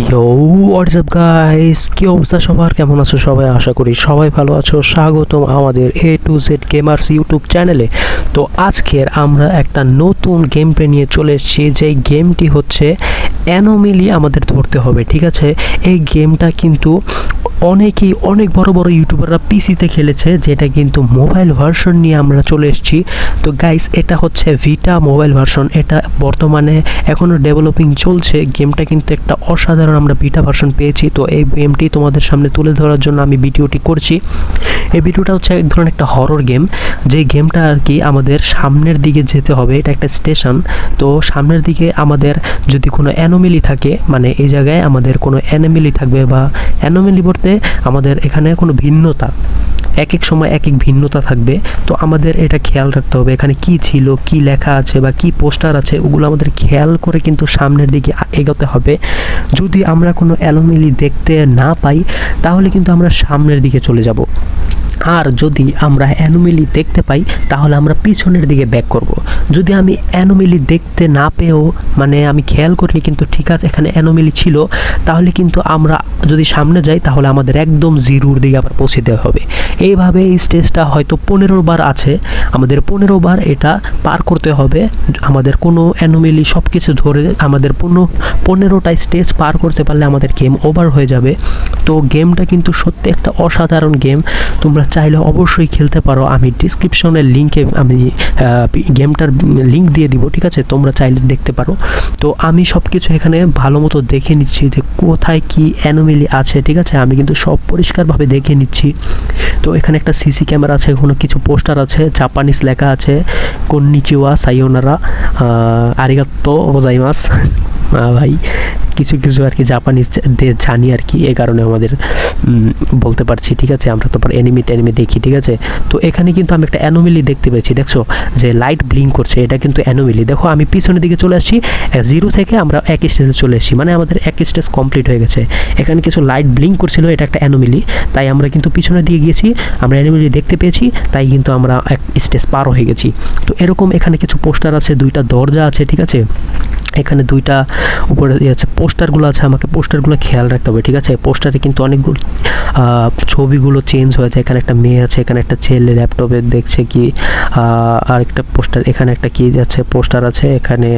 ইয়ো WhatsApp guys কি অবস্থা সবার? কেমন আছো সবাই? আশা করি সবাই ভালো আছো। স্বাগতম আমাদের A to Z gamers YouTube চ্যানেলে তো আজকের আমরা একটা নতুন গেম প্লে নিয়ে চলে এসেছি। যেই গেমটি হচ্ছে অ্যানোমিলি আমাদের ধরতে হবে, ঠিক আছে? এই গেমটা কিন্তু অনেকেই অনেক বড় বড় ইউটিউবাররা পিসিতে খেলেছে, যেটা কিন্তু মোবাইল ভার্সন নিয়ে আমরা চলে এসেছি। তো গাইস এটা হচ্ছে ভিটা মোবাইল ভার্সন। এটা বর্তমানে এখনও ডেভেলপিং চলছে। গেমটা কিন্তু একটা অসাধারণ আমরা ভিটা ভার্সন পেয়েছি। তো এই গেমটি তোমাদের সামনে তুলে ধরার জন্য আমি ভিডিওটি করছি। এই ভিডিওটা হচ্ছে এক ধরনের একটা হরর গেম যে গেমটা আর কি আমাদের সামনের দিকে যেতে হবে, এটা একটা স্টেশন তো সামনের দিকে আমাদের যদি কোনো অ্যানোমিলি থাকে মানে এই জায়গায় আমাদের কোনো অ্যানোমিলি থাকবে বা অ্যানোমিলি বলতে আমাদের এখানে কোনো ভিন্নতা এক এক সময় এক এক ভিন্নতা থাকবে। তো আমাদের এটা খেয়াল রাখতে হবে, এখানে কি ছিল, কি লেখা আছে বা কি পোস্টার আছে, ওগুলো আমাদের খেয়াল করে কিন্তু সামনের দিকে এগোতে হবে। যদি আমরা কোনো অ্যালোমিলি দেখতে না পাই, তাহলে কিন্তু আমরা সামনের দিকে চলে যাব। আর যদি আমরা অ্যানোমিলি দেখতে পাই, তাহলে আমরা পিছনের দিকে ব্যাক করব। যদি আমি অ্যানোমিলি দেখতে না পেয়েও মানে আমি খেয়াল করিনি কিন্তু ঠিক আছে, এখানে অ্যানোমিলি ছিল, তাহলে কিন্তু আমরা যদি সামনে যাই, তাহলে আমাদের একদম জিরোর দিকে আবার পৌঁছে দেওয়া হবে। এইভাবে এই স্টেজটা হয়তো পনেরো বার আছে। আমাদের পনেরো বার এটা পার করতে হবে। আমাদের কোনো অ্যানোমিলি সব কিছু ধরে আমাদের পনেরো পনেরোটা স্টেজ পার করতে পারলে আমাদের গেম ওভার হয়ে যাবে। তো গেমটা কিন্তু সত্যি একটা অসাধারণ গেম। তোমরা চাইলে অবশ্যই খেলতে পারো। আমি ডিসক্রিপশনের লিঙ্কে আমি গেমটার লিঙ্ক দিয়ে দিব, ঠিক আছে? তোমরা চাইলে দেখতে পারো। তো আমি সব কিছু এখানে ভালো মতো দেখে নিচ্ছি যে কোথায় কি অ্যানোমিলি আছে, ঠিক আছে? আমি কিন্তু সব পরিষ্কারভাবে দেখে নিচ্ছি। তো এখানে একটা সিসি ক্যামেরা আছে, কোনো কিছু পোস্টার আছে জাপানিজ লেখা আছে কন্নিচিওয়া সাইওনারা আরিগাত্তো ওজাইমাস ভাই, কিছু কিছু আর কি জাপানিজ জানি আর কি এই কারণে আমাদের বলতে পারছি, ঠিক আছে? আমরা তো এনিমি টেনিমি দেখি, ঠিক আছে? তো এখানে কিন্তু আমি একটা অ্যানোমিলি দেখতে পেয়েছি, দেখছ? যে লাইট ব্লিঙ্ক করছে, এটা কিন্তু অ্যানোমিলি দেখো, আমি পিছনের দিকে চলে আসছি জিরো থেকে আমরা এক স্টেজে চলে এসেছি মানে আমাদের এক স্টেজ কমপ্লিট হয়ে গেছে। এখানে কিছু লাইট ব্লিঙ্ক করছিল, এটা একটা অ্যানোমিলি তাই আমরা কিন্তু পিছনের দিকে গিয়েছি, আমরা অ্যানোমিলি দেখতে পেয়েছি, তাই কিন্তু আমরা এক স্টেজ পার হয়ে গেছি। তো এরকম এখানে কিছু পোস্টার আছে, দুইটা দরজা আছে, ঠিক আছে? এখানে দুইটা উপরে আছে পোস্টারগুলো আছে, আমাকে পোস্টারগুলো খেয়াল রাখতে হবে, ঠিক আছে? পোস্টারে কিন্তু অনেকগুলো ছবিগুলো চেঞ্জ হয়েছে। এখানে একটা মেয়ে আছে, এখানে একটা ছেলে ল্যাপটপে দেখছে কি আর একটা পোস্টার এখানে একটা কি আছে পোস্টার আছে, এখানে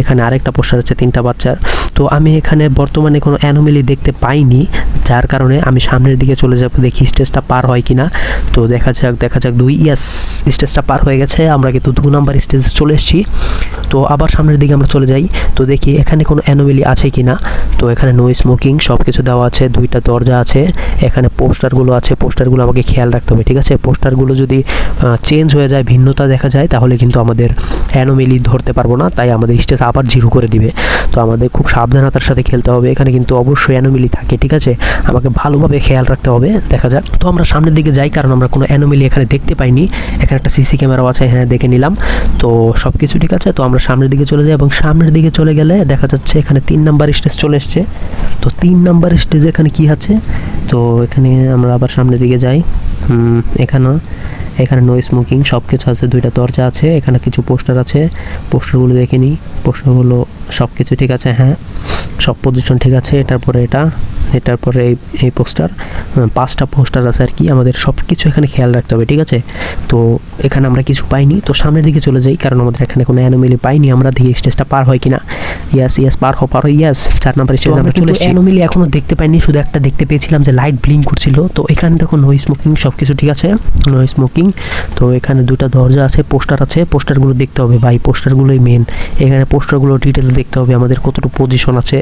এখানে আরেকটা পোস্টার আছে, তিনটা বাচ্চার তো আমি এখানে বর্তমানে কোনো অ্যানোমেলি দেখতে পাইনি, যার কারণে আমি সামনের দিকে চলে যাব, দেখি স্টেজটা পার হয় কি না তো দেখা যাক দেখা যাক, দুই ইয়াস স্টেজটা পার হয়ে গেছে, আমরা কিন্তু দু নাম্বার স্টেজে চলে এসেছি। তো আবার সামনের দিকে আমরা চলে যাই, তো দেখি এখানে কোনো অ্যানোমেলি আছে কি না তো এখানে নো স্মোকিং সব কিছু দেওয়া আছে। দুইটা দরজা আছে, এখানে পোস্টারগুলো আছে, পোস্টারগুলো আমাকে খেয়াল রাখতে হবে, ঠিক আছে? পোস্টারগুলো যদি চেঞ্জ হয়ে যায়, ভিন্নতা দেখা যায়, তাহলে কিন্তু আমাদের অ্যানোমিলি ধরতে পারব না, তাই আমাদের স্টেজ আবার জিরো করে দিবে। তো আমাদের খুব সাবধানতার সাথে খেলতে হবে, এখানে কিন্তু অবশ্যই অ্যানোমিলি থাকে, ঠিক আছে? আমাকে ভালোভাবে খেয়াল রাখতে হবে, দেখা যাক। তো আমরা সামনের দিকে যাই, কারণ আমরা কোনো অ্যানোমিলি এখানে দেখতে পাইনি, এখানে একটা সিসি ক্যামেরাও আছে হ্যাঁ দেখে নিলাম। তো সব কিছু ঠিক আছে? তো আমরা সামনের দিকে চলে যাই এবং সামনের দিকে চলে গেলে দেখা যাচ্ছে এখানে তিন নাম্বার স্টেজ চলে এসছে। তো তিন নাম্বার স্টেজে এখানে কি আছে? তো এখানে আমরা আবার সামনের দিকে যাই। এখানে এখানে নো স্মোকিং সব কিছু আছে, দুইটা দরজা আছে, এখানে কিছু পোস্টার আছে। পোস্টারগুলো দেখে নিই। পোস্টারগুলো সব কিছু ঠিক আছে হ্যাঁ। সব পজিশন ঠিক আছে, এটার পরে এটা, এটার পরে এই এই পোস্টার। পাঁচটা পোস্টার আছে আর কি আমাদের সব কিছু এখানে খেয়াল রাখতে হবে ঠিক আছে? তো এখানে আমরা কিছু পাইনি তো সামনের দিকে চলে যাই কারণ আমাদের এখানে কোনো অ্যানোমিলি পাইনি আমরা দেখি স্টেজটা পার হয় কিনা। ইয়াস ইয়াস পার হো পার ইয়াস চার নাম্বার স্টেজ আমরা চলে এসেছি। অ্যানোমিলি এখনও দেখতে পাইনি শুধু একটা দেখতে পেয়েছিলাম যে লাইট ব্লিঙ্ক করছিল তো এখানে দেখো নো স্মোকিং সব কিছু ঠিক আছে? নো স্মোকিং তো এখানে দুটো দরজা আছে পোস্টার আছে পোস্টারগুলো দেখতে হবে ভাই পোস্টারগুলোই মেন এখানে পোস্টারগুলো ডিটেলস দেখতে হবে আমাদের কতটুকু পজিশন আছে।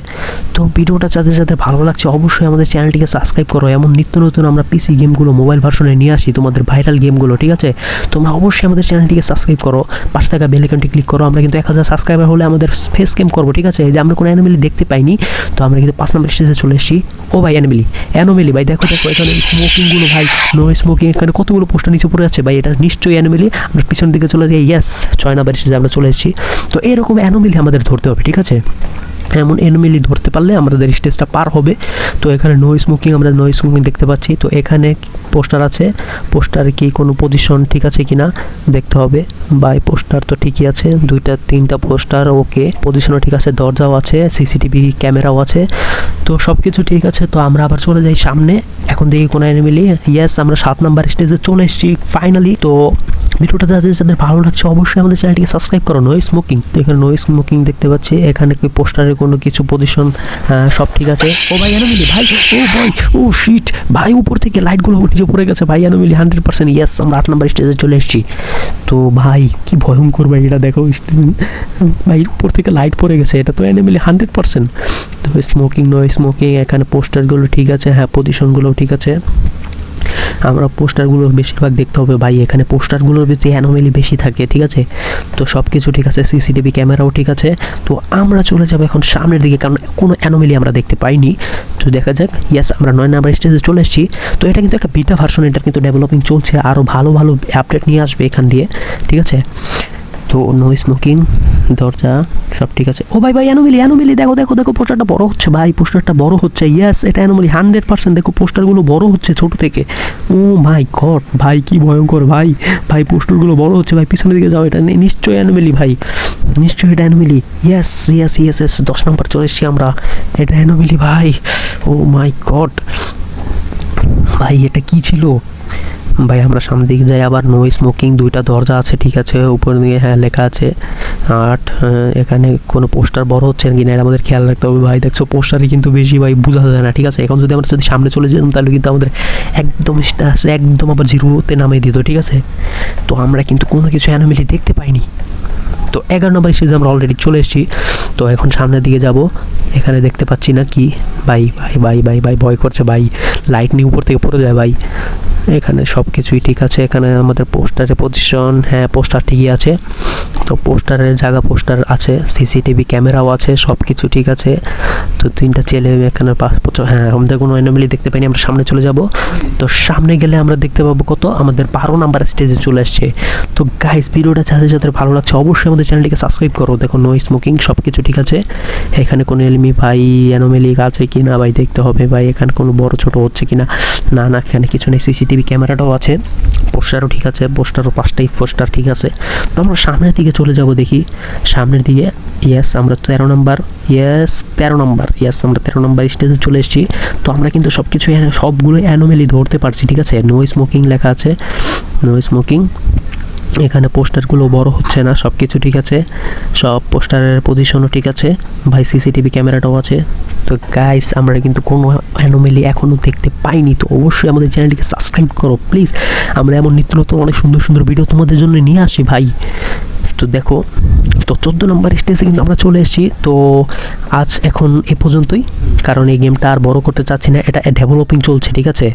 তো ভিডিওটা যাদের যাদের ভালো লাগছে অবশ্যই আমাদের চ্যানেলটিকে সাবস্ক্রাইব করো এমন নিত্য নতুন আমরা পিসি গেমগুলো মোবাইল ভার্সনে নিয়ে আসি, তোমাদের ভাইরাল গেমগুলো ঠিক আছে? তোমরা অবশ্যই আমাদের চ্যানেলটিকে সাবস্ক্রাইব করো, পাশে থাকা বেলাইকনটি ক্লিক করো, আমরা কিন্তু এক হাজার সাবস্ক্রাইবার হলে আমাদের ফেস গেম করব, ঠিক আছে? যে আমরা কোনো অ্যানিমেলি দেখতে পাইনি, তো আমরা কিন্তু পাঁচ নম্বর স্টেজে চলে এসেছি। ও ভাই অ্যানিমেলি অ্যানোমেলি ভাই, দেখো দেখো, এখানে স্মোকিংগুলো ভাই নো স্মোকিং এখানে কতগুলো পোস্টার নিচে পড়ে যাচ্ছে ভাই, এটা নিশ্চয়ই অ্যানোমেলি আমরা পিছন দিকে চলে যাই ইয়েস ছয় নম্বর স্টেজে আমরা চলে এসেছি। তো এরকম অ্যানোমেলি আমাদের ধরতে হবে, ঠিক আছে? এমন এনিমেলি ধরতে পারলে আমাদের স্টেজটা পার হবে। তো এখানে নো স্মোকিং আমরা নো স্মোকিং দেখতে পাচ্ছি। তো এখানে পোস্টার আছে। পোস্টারে কি কোনো পজিশন ঠিক আছে কি না দেখতে হবে। বাই পোস্টার তো ঠিকই আছে। দুইটা, তিনটা পোস্টার ওকে পজিশনও ঠিক আছে, দরজাও আছে সিসিটিভি ক্যামেরাও আছে। তো সব কিছু ঠিক আছে। তো আমরা আবার চলে যাই সামনে। এখন দেখি কোনো অ্যানিমেলি ইয়েস আমরা সাত নাম্বার স্টেজে চলে এসেছি ফাইনালি তো ভিডিওটা যাদের যাদের ভালো লাগছে, অবশ্যই আমাদের চ্যানেলটিকে সাবস্ক্রাইব করো নো স্মোকিং তো এখানে নো স্মোকিং দেখতে পাচ্ছি, এখানে কি পোস্টারে কোনো কিছু পজিশন সব ঠিক আছে? ও ভাই অ্যানিমেলি ভাই, ও ভাই, ও শিট ভাই, উপর থেকে লাইটগুলো নিচে পড়ে গেছে। ভাই অ্যানিমেলি হান্ড্রেড পার্সেন্ট ইয়েস আমরা আট নাম্বার স্টেজে চলে এসেছি। তো ভাই, কি ভয়ঙ্কর ভাই, এটা দেখো, ভাই, উপর থেকে লাইট পড়ে গেছে। এটা তো অ্যানিমেলি হান্ড্রেড পার্সেন্ট তো স্মোকিং নয় স্মোকিং এখানে পোস্টারগুলো ঠিক আছে হ্যাঁ পজিশনগুলো ঠিক আছে। আমরা পোস্টারগুলো বেশিরভাগ দেখতে হবে, ভাই, এখানে পোস্টারগুলোর ভিতরে অ্যানোমেলি বেশি থাকে, ঠিক আছে? তো সব কিছু ঠিক আছে সিসিটিভি ক্যামেরাও ঠিক আছে। তো আমরা চলে যাব এখন সামনের দিকে, কারণ কোনো অ্যানোমেলি আমরা দেখতে পাইনি। তো দেখা যাক ইয়াস আমরা নয় নাম্বার স্টেজে চলে এসেছি। তো এটা কিন্তু একটা বিটা ভার্সন এটা কিন্তু ডেভেলপিং চলছে আরও ভালো ভালো আপডেট নিয়ে আসবে এখান দিয়ে, ঠিক আছে? তো নো স্মোকিং দরজা, সব ঠিক আছে। ও ভাই ভাই অ্যানোমিলি অ্যানোমিলি দেখো দেখো দেখো, পোস্টারটা বড় হচ্ছে ভাই, পোস্টারটা বড় হচ্ছে। ইয়েস এটা অ্যানোমিলি হান্ড্রেড পার্সেন্ট দেখো, পোস্টারগুলো বড় হচ্ছে ছোট থেকে। ও মাই গড ভাই, কি ভয়ঙ্কর ভাই। ভাই, পোস্টারগুলো বড় হচ্ছে ভাই, পিছনের দিকে যাও, এটা নিশ্চয়ই অ্যানোমিলি ভাই। নিশ্চয়ই এটা অ্যানোমিলি ইয়েস ইয়েস ইয়েস ইয়েস দশ নম্বর চলে এসেছি আমরা। এটা অ্যানোমিলি ভাই। ও মাই গড ভাই, এটা কি ছিল? ভাই, আমরা সামনের দিকে যাই, আবার নো স্মোকিং দুইটা দরজা আছে, ঠিক আছে, উপর দিকে হ্যাঁ লেখা আছে। আট এখানে কোনো পোস্টার বড় হচ্ছে কি না, এটা আমাদের খেয়াল রাখতে হবে ভাই। দেখছ পোস্টারে কিন্তু বেশি ভাই, বোঝা যায় না, ঠিক আছে? এখন যদি আমরা যদি সামনে চলে যেতাম, তাহলে কিন্তু আমাদের একদম একদম আবার জিরোতে নামিয়ে দিত, ঠিক আছে? তো আমরা কিন্তু কোনো কিছু অ্যানোমেলি দেখতে পাইনি। তো এগারো নম্বর স্টেজে আমরা অলরেডি চলে এসেছি। তো এখন সামনের দিকে যাব। এখানে দেখতে পাচ্ছি না কি? ভাই ভাই ভাই ভাই ভাই, ভয় করছে, ভাই। লাইট নিয়ে উপর থেকে পড়ে যায়, ভাই। এখানে সব কিছুই ঠিক আছে। এখানে আমাদের পোস্টারের পজিশন হ্যাঁ পোস্টার ঠিকই আছে। তো পোস্টারের জায়গা পোস্টার আছে সিসিটিভি ক্যামেরাও আছে সব কিছু ঠিক আছে। তো তিনটা ছেলে এখানে হ্যাঁ আমাদের কোনো অ্যানোমেলি দেখতে পাইনি, আমরা সামনে চলে যাব। তো সামনে গেলে আমরা দেখতে পাবো কত? আমাদের বারো নাম্বার স্টেজে চলে আসছে। তো গাইস ভিডিওটা যাদের যাদের ভালো লাগছে, অবশ্যই আমাদের চ্যানেলটিকে সাবস্ক্রাইব করো। দেখো নো স্মোকিং সব কিছু ঠিক আছে। এখানে কোনো এলমি ভাই অ্যানোমেলি আছে কি না ভাই, দেখতে হবে ভাই, এখানে কোনো বড় ছোট হচ্ছে কি না না না এখানে কিছু নেই সিসিটিভি ক্যামেরাটাও আছে, পোস্টারও ঠিক আছে, পোস্টারও পাঁচটাই, পোস্টার ঠিক আছে। তো আমরা সামনের দিকে চলে যাব দেখি। সামনের দিকে ইয়েস আমরা তেরো নম্বর ইয়েস তেরো নম্বর ইয়েস আমরা তেরো নম্বর স্টেজে চলে এসেছি। তো আমরা কিন্তু সব কিছু সবগুলো অ্যানোমেলি ধরতে পারছি, ঠিক আছে? নো স্মোকিং লেখা আছে নো স্মোকিং এখানে পোস্টারগুলো বড় হচ্ছে না সব কিছু ঠিক আছে। সব পোস্টারের পজিশনও ঠিক আছে। ভাই সিসিটিভি ক্যামেরাটাও আছে। তো গাইস আমরা কিন্তু কোনো অ্যানোমেলি এখনও দেখতে পাইনি, তো অবশ্যই আমাদের চ্যানেলটিকে সাবস্ক্রাইব করো প্লিজ আমরা এমন নিত্য নতুন, অনেক সুন্দর সুন্দর ভিডিও তোমাদের জন্য নিয়ে আসি ভাই। তো দেখো, তো চোদ্দ নম্বর স্টেজে কিন্তু আমরা চলে এসেছি, তো আজ এখন এ পর্যন্তই। কারণ এই গেমটা আর বড় করতে চাচ্ছি না, এটা ডেভেলপিং চলছে, ঠিক আছে?